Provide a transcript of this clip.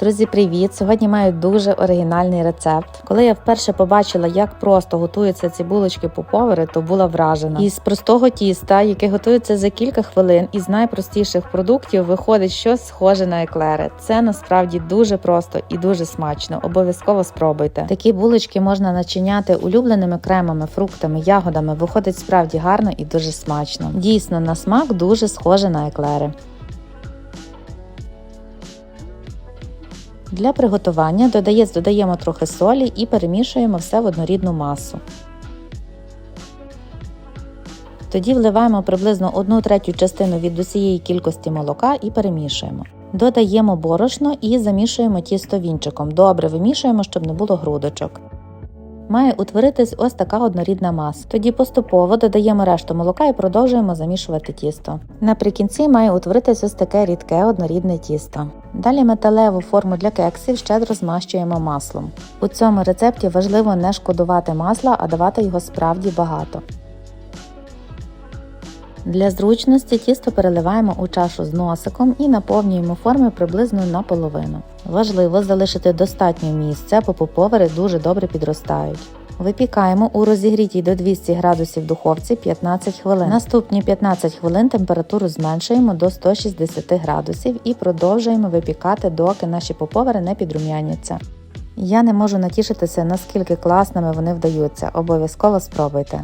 Друзі, привіт! Сьогодні маю дуже оригінальний рецепт. Коли я вперше побачила, як просто готуються ці булочки поповери, то була вражена. Із простого тіста, яке готується за кілька хвилин, із найпростіших продуктів виходить щось схоже на еклери. Це насправді дуже просто і дуже смачно. Обов'язково спробуйте. Такі булочки можна начиняти улюбленими кремами, фруктами, ягодами. Виходить справді гарно і дуже смачно. Дійсно, на смак дуже схоже на еклери. Для приготування додає, додаємо трохи солі і перемішуємо все в однорідну масу. Тоді вливаємо приблизно 1 третю частину від усієї кількості молока і перемішуємо. Додаємо борошно і замішуємо тісто вінчиком. Добре вимішуємо, щоб не було грудочок. Має утворитись ось така однорідна маса. Тоді поступово додаємо решту молока і продовжуємо замішувати тісто. Наприкінці має утворитись ось таке рідке однорідне тісто. Далі металеву форму для кексів щедро змащуємо маслом. У цьому рецепті важливо не шкодувати масла, а давати його справді багато. Для зручності тісто переливаємо у чашу з носиком і наповнюємо форми приблизно наполовину. Важливо залишити достатньо місця, бо поповери дуже добре підростають. Випікаємо у розігрітій до 200 градусів духовці 15 хвилин. Наступні 15 хвилин температуру зменшуємо до 160 градусів і продовжуємо випікати, доки наші поповери не підрум'яняться. Я не можу натішитися, наскільки класними вони вдаються. Обов'язково спробуйте.